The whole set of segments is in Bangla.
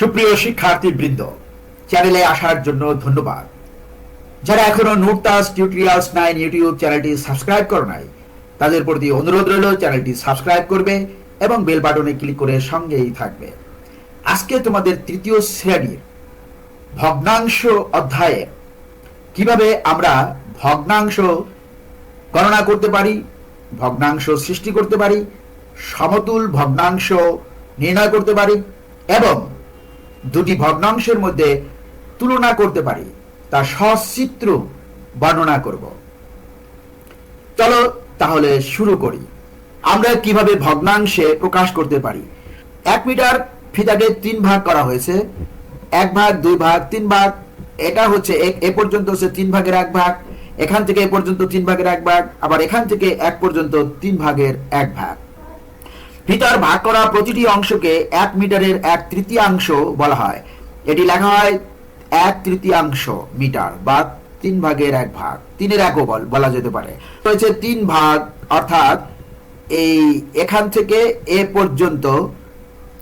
সুপ্রিয় শিক্ষার্থী বৃন্দ চ্যানেলে আসার জন্য ধন্যবাদ। যারা এখনও নুরতাস টিউটোরিয়ালস নাইন ইউটিউব চ্যানেলটি সাবস্ক্রাইব করো নাই, তাদের প্রতি অনুরোধ রইল চ্যানেলটি সাবস্ক্রাইব করবে এবং বেল বাটনে ক্লিক করে সঙ্গেই থাকবে। আজকে তোমাদের তৃতীয় শ্রেণির ভগ্নাংশ অধ্যায়ে কীভাবে আমরা ভগ্নাংশ গণনা করতে পারি, ভগ্নাংশ সৃষ্টি করতে পারি, সমতুল ভগ্নাংশ নির্ণয় করতে পারি এবং দুটি ভগ্নাংশের মধ্যে তুলনা করতে পারি। তা সচিত্র বর্ণনা করব। চলো তাহলে শুরু করি। আমরা কীভাবে ভগ্নাংশে প্রকাশ করতে পারি? এক মিটার ফিতাকে তিন ভাগ করা হয়েছে। এক ভাগ, দুই ভাগ, তিন ভাগ। এটা হচ্ছে এ- পর্যন্ত হচ্ছে তিন ভাগের এক ভাগ। এখান থেকে এ পর্যন্ত তিন ভাগের এক ভাগ। আবার এখান থেকে এক পর্যন্ত তিন ভাগের এক ভাগ। ফিতার ভাগ করা প্রতিটি অংশকে এক মিটারের এক তৃতীয়াংশ বলা হয়। এটি লেখা হয় এক তৃতীয়াংশ মিটার বা তিন ভাগের এক ভাগ। তিনের একও বল বলা যেতে পারে। রয়েছে তিন ভাগ, অর্থাৎ এই এখান থেকে এ পর্যন্ত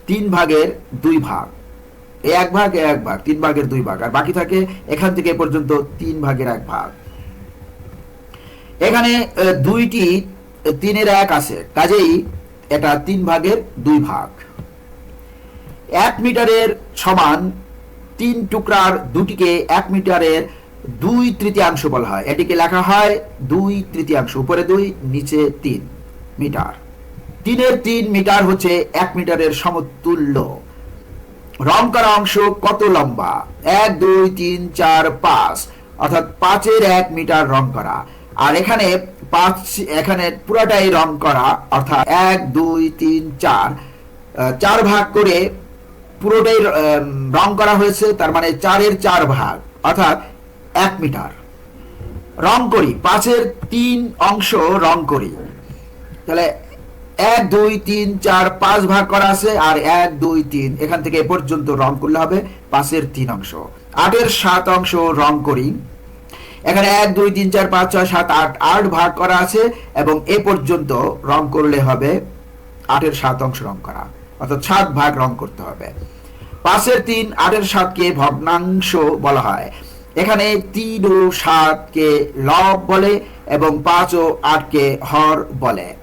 তিন ভাগের দুই ভাগ। এ এক ভাগ, এ এক ভাগ, তিন ভাগের দুই ভাগ। আর বাকি থাকে এখান থেকে এ পর্যন্ত তিন ভাগের এক ভাগ। এখানে দুইটি তিনের এক আছে। কাজেই এটা তিন ভাগের দুই ভাগ। এক মিটারের সমান তিন টুকরার দুটিকে এক মিটারের দুই তৃতীয়াংশ বলা হয়। এটিকে লেখা হয় দুই তৃতীয়াংশ, উপরে দুই, নিচে তিন মিটার। তিনের তিন মিটার হচ্ছে এক মিটারের সমতুল্য। রং করা অংশ কত লম্বা? এক, দুই, তিন, চার, পাঁচ। অর্থাৎ পাঁচের এক মিটার রং করা। আর এখানে পাঁচ, এখানে পুরাটাই রং করা, অর্থাৎ এক, দুই, তিন, চার। চার ভাগ করে পুরোটাই রং করা হয়েছে, তার মানে চারের চার ভাগ, অর্থাৎ এক মিটার। রং করি, পাঁচের তিন অংশ রং করি। তাহলে এক, দুই, তিন, চার, পাঁচ ভাগ করা আছে, আর এক, দুই, তিন, এখান থেকে এ পর্যন্ত রং করলে হবে পাঁচের তিন অংশ। আটের সাত অংশ রং করি। এখানে এক, দুই, তিন, চার, পাঁচ, ছয়, সাত, আট আট ভাগ করা আছে এবং এ পর্যন্ত রং করলে হবে আটের সাত অংশ রং করা। অর্থাৎ সাত ভাগ রং করতে হবে। পাঁচের তিন, আটের সাতকে ভগ্নাংশ বলা হয়। এখানে তিন ও সাতকে লব বলে এবং পাঁচ ও আটকে হর বলে।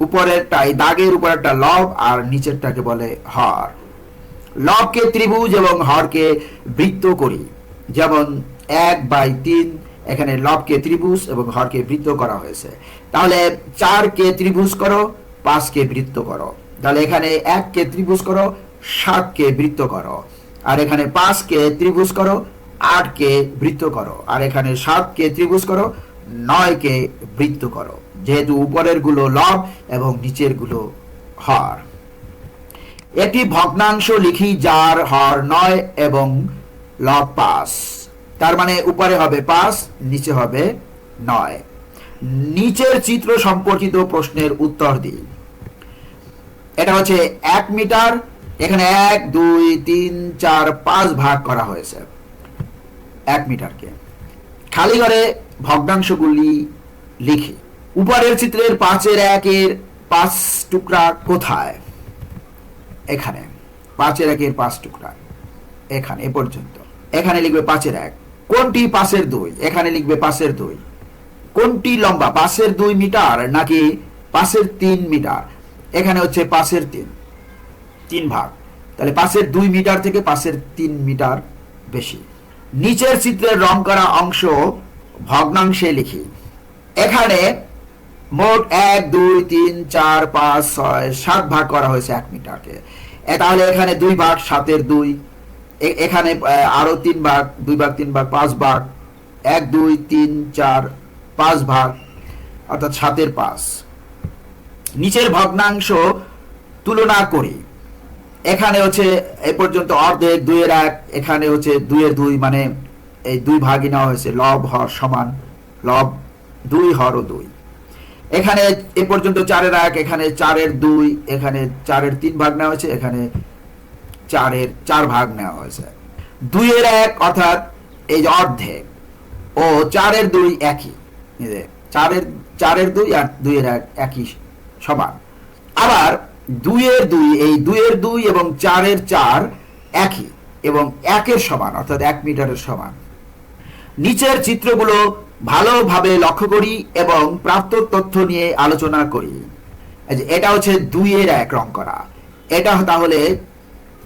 উপরেরটাই দাগের উপর একটা লব আর নিচেরটাকে বলে হর। লবকে ত্রিভুজ এবং হরকে বৃত্ত করি। যেমন এক বাই তিন এখানে লবকে ত্রিভুজ এবং হরকে বৃত্ত করা হয়েছে। তাহলে চারকে ত্রিভুজ করো, পাঁচকে বৃত্ত করো। তাহলে এখানে এককে ত্রিভুজ করো, সাতকে বৃত্ত করো। আর এখানে পাঁচকে ত্রিভুজ করো, আটকে বৃত্ত করো। আর এখানে সাতকে ত্রিভুজ করো, নয়কে বৃত্ত করো। যেহেতু উপরেরগুলো লব এবং নিচেরগুলো হর। একটি ভগ্নাংশ লিখি যার হর নয় এবং লব পাঁচ। তার মানে উপরে হবে পাঁচ, নিচে হবে নয়। নিচের চিত্র সম্পর্কিত প্রশ্নের উত্তর দিই। এটা হচ্ছে এক মিটার, এখানে এক, দুই, তিন, চার, পাঁচ ভাগ করা হয়েছে এক মিটারকে। খালি ঘরে ভগ্নাংশগুলি লিখি। উপরের চিত্রের পাঁচের একের পাঁচ টুকরা কোথায়? এখানে। পাঁচের একের পাঁচ টুকরা। এখানে, এ পর্যন্ত। এখানে লিখবে পাঁচের এক। কোনটি পাশের দুই? এখানে লিখবে পাশের দুই। কোনটি লম্বা? পাশের দুই মিটার নাকি পাশের তিন মিটার? এখানে হচ্ছে পাশের তিন। তিন ভাগ। তাহলে পাশের দুই মিটার থেকে পাশের তিন মিটার বেশি। নিচের চিত্রের রং করা অংশ ভগ্নাংশে লিখি। এখানে মোট এক, দুই, তিন, চার, পাঁচ, ছয়, সাত ভাগ করা হয়েছে এক মিটারকে। তাহলে এখানে দুই ভাগ, সাতের দুই। এখানে আরও তিন ভাগ দুই ভাগ তিন ভাগ পাঁচ ভাগ এক, দুই, তিন, চার পাঁচ ভাগ অর্থাৎ সাতের পাঁচ। নিচের ভগ্নাংশ তুলনা করি। এখানে হচ্ছে এ পর্যন্ত অর্ধেক, দুইয়ের এক, এখানে হচ্ছে দুইয়ের দুই মানে এই দুই ভাগই নেওয়া হয়েছে, লব, হর সমান, লব, দুই, হর ও দুই। এখানে এ পর্যন্ত চারের এক, এখানে চারের দুই, এখানে চারের তিন ভাগ নেওয়া হয়েছে, এখানে চারের, চার ভাগ নেওয়া হয়েছে। দুইয়ের এক, অর্থাৎ এই যে অর্ধেক, ও চারের দুই একই। চারের চারের দুই আর দুইয়ের এক, একই সমান। আবার দুইয়ের দুই, এই দুইয়ের দুই এবং চারের চার একই এবং একের সমান, অর্থাৎ এক মিটারের সমান। নিচের চিত্রগুলো ভালোভাবে লক্ষ্য করি এবং প্রাপ্ত তথ্য নিয়ে আলোচনা করি। এটা হচ্ছে দুইয়ের এক রং করা। এটা তাহলে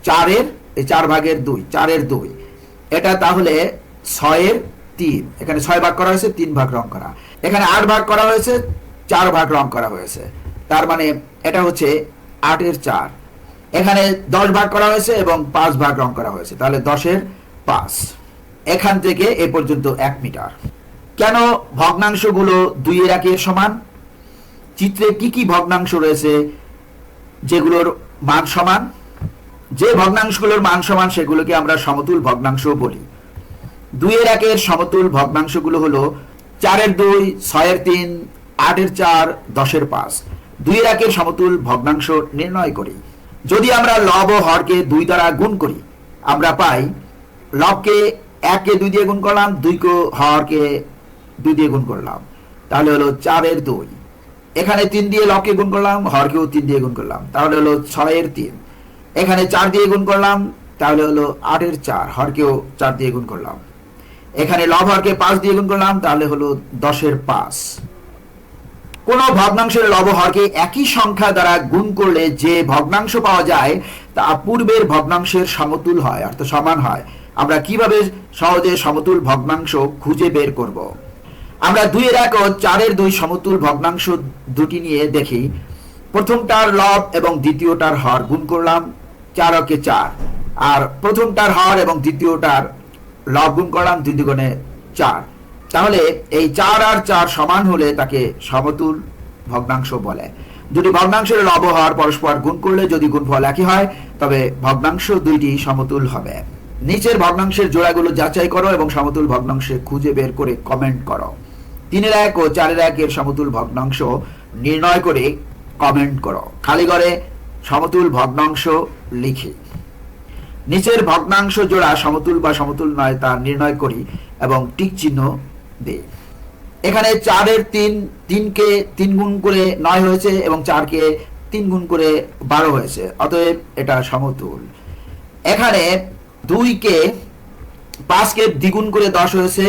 চারের চার ভাগের দুই, চারের দুই। এটা তাহলে ছয়ের তিন। এখানে ছয় ভাগ করা হয়েছে, তিন ভাগ রং করা। এখানে আট ভাগ করা হয়েছে, চার ভাগ রং করা হয়েছে। তার মানে এটা হচ্ছে আটের চার। এখানে দশ ভাগ করা হয়েছে এবং পাঁচ ভাগ রং করা হয়েছে। তাহলে দশের পাঁচ। এখান থেকে এ পর্যন্ত এক মিটার। কেন ভগ্নাংশগুলো দুইয়ের একের সমান? চিত্রে কি কি ভগ্নাংশ রয়েছে যেগুলোর মান সমান? যে ভগ্নাংশগুলোর মান সমান, সেগুলোকে আমরা সমতুল ভগ্নাংশ বলি। দুইয়ের একের সমতুল ভগ্নাংশগুলো হলো চারের দুই, ছয়ের তিন, আটের চার, দশের পাঁচ। দুইয়ের একের সমতুল ভগ্নাংশ নির্ণয় করি। যদি আমরা লব ও হরকে দুই দ্বারা গুণ করি, আমরা পাই লবকে এককে দুই দিয়ে গুণ করলাম, দুইকে হরকে দুই দিয়ে গুণ করলাম। তাহলে হলো চারের দুই। এখানে তিন দিয়ে লবকে গুণ করলাম, হরকেও তিন দিয়ে গুণ করলাম। তাহলে হলো ছয়ের তিন। এখানে চার দিয়ে গুণ করলাম, তাহলে হলো আটের চার, হরকেও চার দিয়ে গুণ করলাম। এখানে লব হরকে পাঁচ দিয়ে গুণ করলাম, তাহলে হলো দশের পাঁচ। কোন ভগ্নাংশের লব হরকে একই সংখ্যা দ্বারা গুণ করলে যে ভগ্নাংশ পাওয়া যায়, তা পূর্বের ভগ্নাংশের সমতুল হয় অর্থাৎ সমান হয়। আমরা কীভাবে সহজে সমতুল ভগ্নাংশ খুঁজে বের করব? আমরা দুইয়ের এক ও চারের দুই সমতুল ভগ্নাংশ দুটি নিয়ে দেখি। প্রথমটার লব এবং দ্বিতীয়টার হর গুণ করলাম চার অকে চার। আর প্রথমটার হর এবং দ্বিতীয়টার লব করলাম দুই দুগুণে চার। তাহলে এই চার আর চার সমান হলে তাকে সমতুল ভগ্নাংশ বলে। দুটি ভগ্নাংশের লব হর পরস্পর গুণ করলে যদি গুণফল একই হয়, তবে ভগ্নাংশ দুইটি সমতুল হবে। নিচের ভগ্নাংশের জোড়াগুলো যাচাই করো এবং সমতুল ভগ্নাংশে খুঁজে বের করে কমেন্ট করো। তিনের এক ও চারের একের সমতুল ভগ্নাংশ নির্ণয় করে কমেন্ট করো। খালি ঘরে সমতুল ভগ্নাংশ লিখি। নিচের ভগ্নাংশ জোড়া সমতুল বা সমতুল নয় তা নির্ণয় করি এবং টিক চিহ্ন দিই। এখানে চারের তিন, তিনকে তিন গুণ করে নয় হয়েছে এবং চারকে তিন গুণ করে বারো হয়েছে, অতএব এটা সমতুল। এখানে দুইকে পাঁচকে দ্বিগুণ করে দশ হয়েছে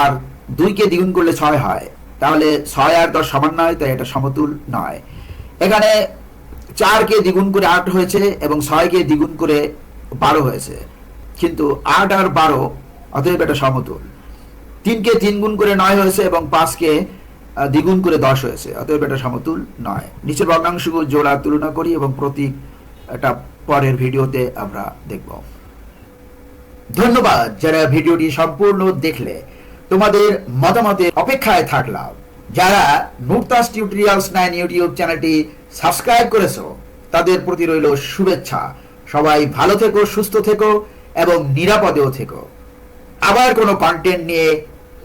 আর দুইকে দ্বিগুণ করলে ছয় হয়। তাহলে ছয় আর দশ সমান নয়, তাই এটা সমতুল নয়। এখানে চারকে দ্বিগুণ করে আট হয়েছে এবং ছয়কে দ্বিগুণ করে বারো হয়েছে। কিন্তু আট আর বারো, অতএব এটা সমতুল তিনকে তিন গুণ করে নয় হয়েছে এবং পাঁচকে দ্বিগুণ করে দশ হয়েছে, অতএব এটা সমতুল নয়। নিচের ভগ্নাংশগুলো জোড়া তুলনা করি এবং প্রতীক এটা পরের ভিডিওতে আমরা দেখব। ধন্যবাদ যারা ভিডিওটি সম্পূর্ণ দেখলে। তোমাদের মতামতের অপেক্ষায় থাকলাম। যারা নুরতাস টিউটোরিয়ালস নাইন ইউটিউব চ্যানেলটি সাবস্ক্রাইব করেছ, তাদের প্রতি রইল শুভেচ্ছা। সবাই ভালো থেকো, সুস্থ থেকো এবং নিরাপদেও থেকো। আবার কোনো কন্টেন্ট নিয়ে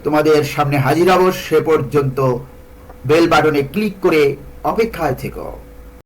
তোমাদের সামনে হাজির হব, সে পর্যন্ত বেল বাটনে ক্লিক করে অপেক্ষায় থেকো।